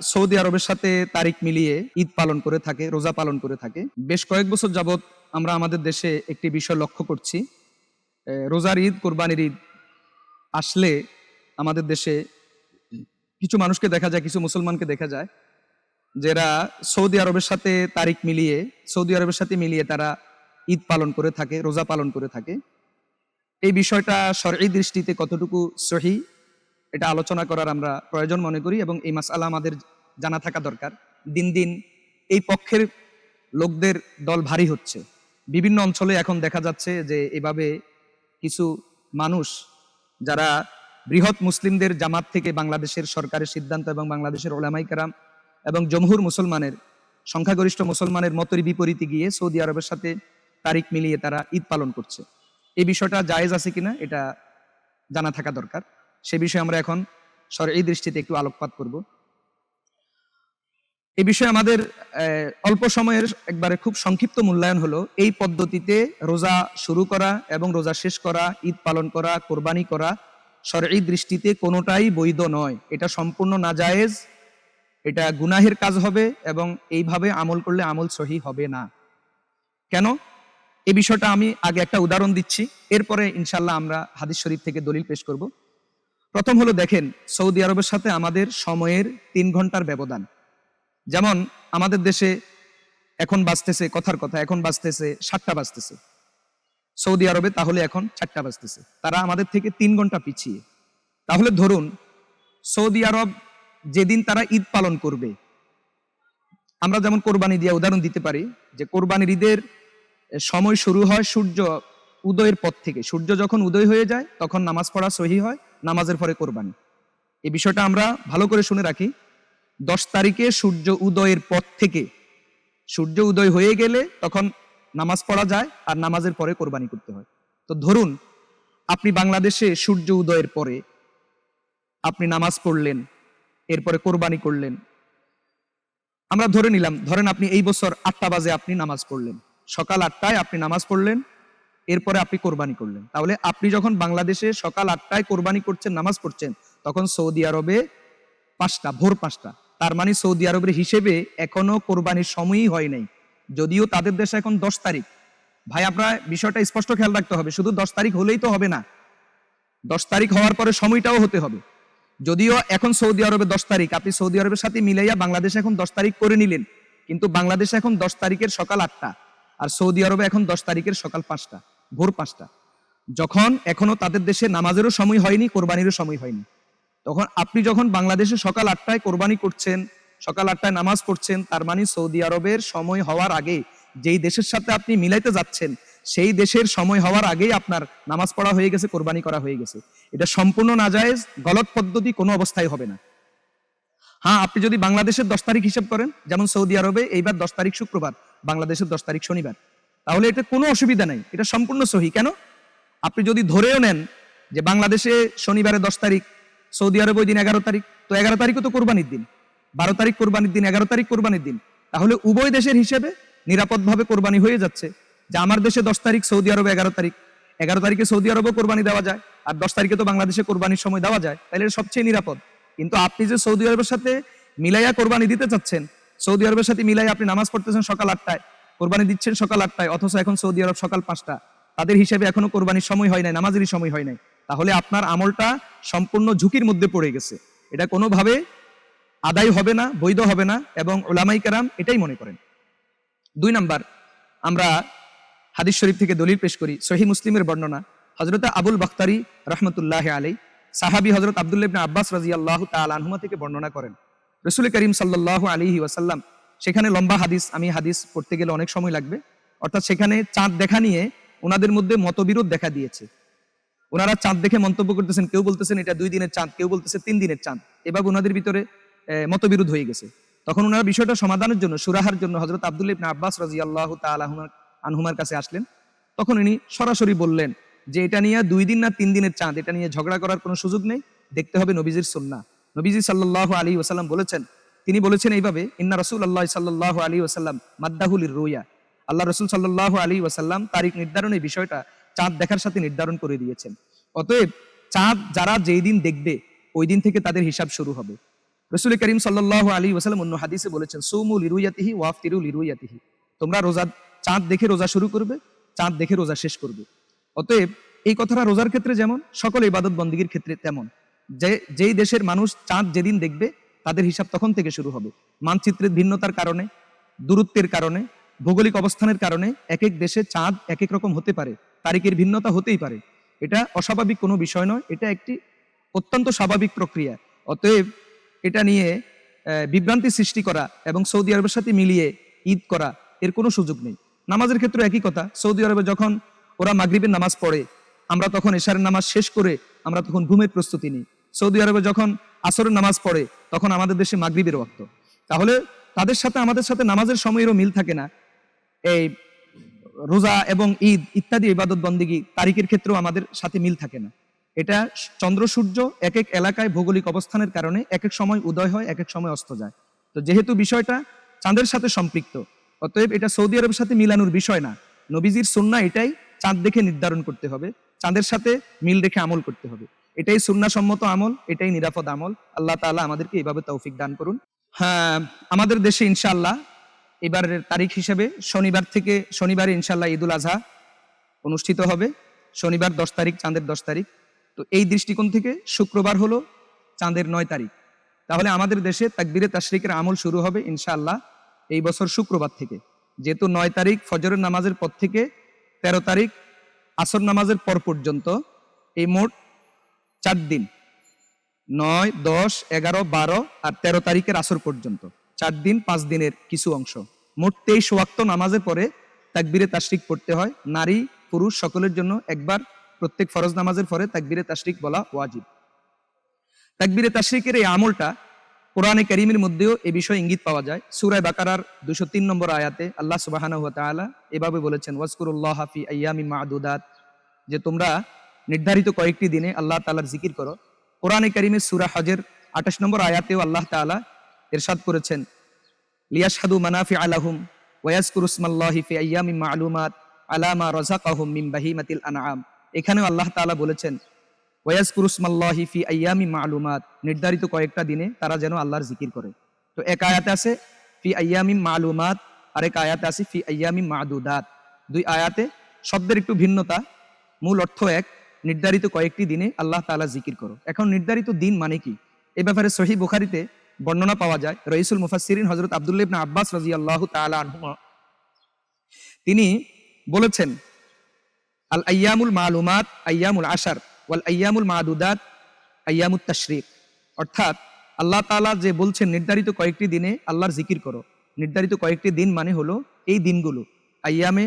Saudi আরবের সাথে তারিখ মিলিয়ে ঈদ পালন করে থাকে, রোজা পালন করে থাকে। বেশ কয়েক বছর যাবৎ আমরা আমাদের দেশে একটি বিষয় লক্ষ্য করছি। রোজার ঈদ, কোরবানির ঈদ আসলে আমাদের দেশে কিছু মানুষকে দেখা যায়, কিছু মুসলমানকে দেখা যায়, যারা সৌদি আরবের সাথে তারিখ মিলিয়ে, সৌদি আরবের সাথে মিলিয়ে তারা ঈদ পালন করে থাকে, রোজা পালন করে থাকে। এই বিষয়টা সরকারি দৃষ্টিতে কতটুকু সহি এটা আলোচনা করার আমরা প্রয়োজন মনে করি এবং এই মাসালা আমাদের জানা থাকা দরকার। দিন দিন এই পক্ষের লোকদের দল ভারী হচ্ছে। বিভিন্ন অঞ্চলে এখন দেখা যাচ্ছে যে এভাবে কিছু মানুষ যারা বৃহৎ মুসলিমদের জামাত থেকে বাংলাদেশের সরকারের সিদ্ধান্ত এবং বাংলাদেশের ওলামাই কারাম এবং জমহুর মুসলমানের, সংখ্যাগরিষ্ঠ মুসলমানের মতের বিপরীতে গিয়ে সৌদি আরবের সাথে তারিখ মিলিয়ে তারা ঈদ পালন করছে। এই বিষয়টা জায়েজ আছে কিনা এটা জানা থাকা দরকার। সে বিষয়ে আমরা এখন এই দৃষ্টিতে একটু আলোকপাত করব। এ বিষয়ে আমাদের অল্প সময়ের একবারে খুব সংক্ষিপ্ত মূল্যায়ন হলো, এই পদ্ধতিতে রোজা শুরু করা এবং রোজা শেষ করা, ঈদ পালন করা, কোরবানি করা সরঈ দৃষ্টিতে কোনোটাই বৈধ নয়। এটা সম্পূর্ণ নাজায়েজ, এটা গুনাহের কাজ হবে এবং এইভাবে আমল করলে আমল সহি হবে না। কেন? এই বিষয়টা আমি আগে একটা উদাহরণ দিচ্ছি, এরপরে ইনশাল্লাহ আমরা হাদিস শরীফ থেকে দলিল পেশ করব। প্রথম হলো দেখেন, সৌদি আরবের সাথে আমাদের সময়ের তিন ঘণ্টার ব্যবধান। যেমন, আমাদের দেশে এখন বাঁচতেছে কথার কথা, এখন বাঁচতেছে সাতটা বাজতেছে। সৌদি আরবে তাহলে এখন চারটা বাজতেছে। তারা আমাদের থেকে তিন ঘণ্টা পিছিয়ে। তাহলে ধরুন, সৌদি আরব যেদিন তারা ঈদ পালন করবে, আমরা যেমন কোরবানি দিয়ে উদাহরণ দিতে পারি, যে কোরবানির ঈদের সময় শুরু হয় সূর্য উদয়ের পর থেকে। সূর্য যখন উদয় হয়ে যায়, তখন নামাজ পড়া সহি হয় নামাজের পরে কোরবানি। এই বিষয়টা আমরা ভালো করে শুনে রাখি। দশ তারিখে সূর্য উদয়ের পর থেকে, সূর্য উদয় হয়ে গেলে তখন নামাজ পড়া যায় আর নামাজের পরে কোরবানি করতে হয়। তো ধরুন, আপনি বাংলাদেশে সূর্য উদয়ের পরে আপনি নামাজ পড়লেন, এরপরে কোরবানি করলেন। আমরা ধরে নিলাম, ধরেন আপনি এই বছর আটটা বাজে আপনি নামাজ পড়লেন। সকাল আটটায় আপনি নামাজ পড়লেন এরপরে আপনি কোরবানি করলেন। তাহলে আপনি যখন বাংলাদেশে সকাল আটটায় কোরবানি করছেন, নামাজ পড়ছেন, তখন সৌদি আরবে পাঁচটা, ভোর পাঁচটা। তার মানে সৌদি আরবের হিসেবে এখনও কোরবানির সময়ই হয় নাই। যদিও তাদের দেশে এখন দশ তারিখ। ভাই, আপনার বিষয়টা স্পষ্ট খেয়াল রাখতে হবে। শুধু দশ তারিখ হলেই তো হবে না। দশ তারিখ হওয়ার পরে সময়টাও হতে হবে। যদিও এখন সৌদি আরবে দশ তারিখ, আপনি সৌদি আরবের সাথে মিলাইয়া বাংলাদেশে এখন দশ তারিখ করে নিলেন। কিন্তু বাংলাদেশে এখন দশ তারিখের সকাল আটটা, আর সৌদি আরবে এখন দশ তারিখের সকাল পাঁচটা। ভোর পাঁচটা। যখন এখনও তাদের দেশে নামাজেরও সময় হয়নি, কোরবানিরও সময় হয়নি। তখন আপনি যখন বাংলাদেশে সকাল আটটায় কোরবানি করছেন, সকাল আটটায় নামাজ পড়ছেন, তার মানে সৌদি আরবের সময় হওয়ার আগে যেই দেশের সাথে আপনি মিলাইতে যাচ্ছেন, সেই দেশের সময় হওয়ার আগেই আপনার নামাজ পড়া হয়ে গেছে, কোরবানি করা হয়ে গেছে। এটা সম্পূর্ণ না যায় গলত পদ্ধতি কোনো অবস্থায় হবে না। হ্যাঁ আপনি যদি বাংলাদেশের দশ তারিখ হিসাব করেন, যেমন সৌদি আরবে, এইবার দশ তারিখ শুক্রবার, বাংলাদেশের দশ তারিখ শনিবার। তাহলে এটা কোনো অসুবিধা নাই। এটা সম্পূর্ণ সহি। কেন? আপনি যদি ধরেও নেন যে বাংলাদেশে শনিবারে দশ তারিখ, সৌদি আরবে ওই দিন এগারো তারিখ, তো এগারো তারিখও তো কোরবানির দিন। বারো তারিখ কোরবানির দিন, এগারো তারিখ কোরবানির দিন। তাহলে উভয় দেশের হিসেবে নিরাপদভাবে কোরবানি হয়ে যাচ্ছে। যে আমার দেশে দশ তারিখ, সৌদি আরবে এগারো তারিখ। এগারো তারিখে সৌদি আরবেও কোরবানি দেওয়া যায়, আর দশ তারিখে তো বাংলাদেশে কোরবানির সময় দেওয়া যায়। তাহলে এটা সবচেয়ে নিরাপদ। কিন্তু আপনি যে সৌদি আরবের সাথে মিলাইয়া কোরবানি দিতে চাচ্ছেন, সৌদি আরবের সাথে মিলাই আপনি নামাজ পড়তেছেন সকাল আটটায় কোরবানি দিচ্ছেন সকাল আটটায়, অথচ এখন সৌদি আরব সকাল পাঁচটা। তাদের হিসেবে এখনও কোরবানির সময় হয় নাই, নামাজেরই সময় হয় নাই। তাহলে আপনার আমলটা সম্পূর্ণ ঝুঁকির মধ্যে পড়ে গেছে। এটা কোনোভাবে আদায় হবে না, বৈধ হবে না, এবং ওলামাই কারাম এটাই মনে করেন। দুই নাম্বার, আমরা হাদিস শরীফ থেকে দলিল পেশ করি সহি মুসলিমের বর্ণনা। হজরত আবুল বখতারি রহমতুল্লাহ আলী সাহাবি হজরত আবদুল্লাহ ইবনে আব্বাস রাজি আল্লাহ তাল আনহুমা থেকে বর্ণনা করেন। রসুল করিম সাল্লাহ আলী ওয়াসাল্লাম সেখানে লম্বা হাদিস, আমি হাদিস পড়তে গেলে অনেক সময় লাগবে। অর্থাৎ সেখানে চাঁদ দেখা নিয়ে ওনাদের মধ্যে মতবিরোধ দেখা দিয়েছে। ওনারা চাঁদ দেখে মন্তব্য করতেছেন, কেউ বলতেছেন এটা দুই দিনের চাঁদ, কেউ বলতেছে তিন দিনের চাঁদ। এভাবে ওনাদের ভিতরে মতবিরোধ হয়ে গেছে। তখন ওনারা বিষয়টা সমাধানের জন্য, সুরাহার জন্য হজরত আব্দুল ইবনে আব্বাস রাজি আল্লাহ আনহুমার কাছে আসলেন। তখন ইনি সরাসরি বললেন যে, এটা নিয়ে দুই দিন না তিন দিনের চাঁদ, এটা নিয়ে ঝগড়া করার কোনো সুযোগ নেই, দেখতে হবে নবীজির সুন্না নবীজি সাল্লাহ আলী ওসাল্লাম বলেছেন তিনি বলেছেন এইভাবে, ইন্না রসুল আল্লাহ সাল্লাহ আলী ওসাল্লাম মাদ্দাহুলির রুইয়া আল্লাহ রসুল সাল্লাহ আলী ওসাল্লাম তারিখ নির্ধারণের বিষয়টা চাঁদ দেখার সাথে নির্ধারণ করে দিয়েছেন। অতএব চাঁদ যারা যেই দিন দেখবে, ওই দিন থেকে তাদের হিসাব শুরু হবে। রসুল করিম সাল্লাহ আলী ওসালাম অন্য হাদিসে বলেছেন, সৌমু লিরুয়াতিহি ওয়াফতিরু লিরুয়াতিহি। তোমরা রোজা, চাঁদ দেখে রোজা শুরু করবে, চাঁদ দেখে রোজা শেষ করবে। অতএব এই কথাটা রোজার ক্ষেত্রে যেমন, সকল ইবাদত বন্দীগীর ক্ষেত্রে তেমন। যে, যেই দেশের মানুষ চাঁদ যেদিন দেখবে তাদের হিসাব তখন থেকে শুরু হবে। মানচিত্রের ভিন্নতার কারণে, দূরত্বের কারণে, ভৌগোলিক অবস্থানের কারণে এক এক দেশে চাঁদ এক এক রকম হতে পারে, তারিখের ভিন্নতা হতেই পারে। এটা অস্বাভাবিক কোনো বিষয় নয়, এটা একটি অত্যন্ত স্বাভাবিক প্রক্রিয়া। অতএব এটা নিয়ে বিভ্রান্তি সৃষ্টি করা এবং সৌদি আরবের সাথে মিলিয়ে ঈদ করা এর কোনো সুযোগ নেই। নামাজের ক্ষেত্রে একই কথা, সৌদি আরবে যখন ওরা মাগরিবের নামাজ পড়ে, আমরা তখন এশারের নামাজ শেষ করে আমরা তখন ঘুমের প্রস্তুতি নিই। সৌদি আরবে যখন আসরের নামাজ পড়ে, তখন আমাদের দেশে মাগরিবের ওয়াক্ত। তাহলে তাদের সাথে, আমাদের সাথে নামাজের সময়েরও মিল থাকে না। এই রোজা এবং ঈদ ইত্যাদি ইবাদত বন্দিগি তারিখের ক্ষেত্রেও আমাদের সাথে মিল থাকে না। এটা চন্দ্র, সূর্য এক এক এলাকায় ভৌগোলিক অবস্থানের কারণে এক এক সময় উদয় হয়, এক এক সময় অস্ত যায়। তো যেহেতু বিষয়টা চাঁদের সাথে সম্পৃক্ত, অতএব এটা সৌদি আরবের সাথে মিলানোর বিষয় না। নবীজির সুন্না এটাই চাঁদ দেখে নির্ধারণ করতে হবে, চাঁদের সাথে মিল রেখে আমল করতে হবে। এটাই সুন্না সম্মত আমল, এটাই নিরাপদ আমল। আল্লাহ তাআলা আমাদেরকে এইভাবে তৌফিক দান করুন। হ্যাঁ আমাদের দেশে ইনশাআল্লাহ এবারের তারিখ হিসেবে শনিবার থেকে শনিবারে ইনশাআল্লাহ ঈদুল আজহা অনুষ্ঠিত হবে। শনিবার দশ তারিখ, চাঁদের দশ তারিখ। তো এই দৃষ্টিকোণ থেকে শুক্রবার হলো চাঁদের নয় তারিখ। তাহলে আমাদের দেশে তাকবিরে তাশরিকের আমল শুরু হবে ইনশাআল্লাহ এই বছর শুক্রবার থেকে। যেহেতু নয় তারিখ ফজরের নামাজের পর থেকে তেরো তারিখ, আসর নামাজের পর পর্যন্ত এই মোট চার দিন। নয়, দশ, এগারো, বারো আর তেরো তারিখের আসর পর্যন্ত। চার দিন, পাঁচ দিনের কিছু অংশ। মোট তেইশ ওয়াক্ত নামাজের পরে তাকবিরে তাশরিক পড়তে হয়। নারী, পুরুষ সকলের জন্য একবার প্রত্যেক ফরজ নামাজের পরে তাকবিরে তাশরিক বলা ওয়াজিব। তাকবিরে তাশরিকের এই আমলটা কোরআনে করিমের মধ্যেও এ বিষয়ে ইঙ্গিত পাওয়া যায়। সুরায় বাকারার দুশো তিন নম্বর আয়াতে আল্লাহ সুবাহানা হুয়া এভাবে বলেছেন, ওয়াজকুরুল্লাহ হাফি আয়ামি মাদুদাত যে তোমরা নির্ধারিত কয়েকটি দিনে আল্লাহ তাআলার জিকির করো। কোরআনে করিমের সুরা হজের আঠাশ নম্বর আয়াতেও আল্লাহ তাআলা ইরশাদ করেছেন, লিয়াশহাদু মানাফি আলাহুম ওয়াজকুরুসমাল্লাহি ফি আয়ামি মালুমাত আলামা রাযাকাহুম মিন বাহিমাতিল আনআম। এখানেও আল্লাহ তাআলা বলেছেন ওয়াজকুরুসমাল্লাহি ফি আয়ামি মালুমাত। নির্ধারিত কয়েকটা দিনে তারা যেন আল্লাহর জিকির করে। তো এক আয়াতে আছে, ফি আয়ামি মালুমাত আর এক আয়াতে আছে, ফি আয়ামি মাদুদাত। দুই আয়াতে শব্দের একটু ভিন্নতা। মূল অর্থ এক নির্ধারিত কয়েকটি দিনে আল্লাহ তাআলা জিকির করো। এখন নির্ধারিত দিন মানে কি? এ ব্যাপারে সহি বুখারিতে বর্ণনা পাওয়া যায়, রইসুল মুফাসসিরিন হযরত আব্দুল্লাহ ইবনে আব্বাস রাদিয়াল্লাহু তাআলা আনহুমা। তিনি বলেছেন, আল আয়ামুল মালুমাত আয়ামুল আশার ওয়াল আয়ামুল মাদুদাত আয়ামুত তাশরিক। অর্থাৎ আল্লাহ তাআলা যে বলছেন, নির্ধারিত কয়েকটি দিনে আল্লাহর জিকির করো। নির্ধারিত কয়েকটি দিন মানে হলো এই দিনগুলো। আয়ামে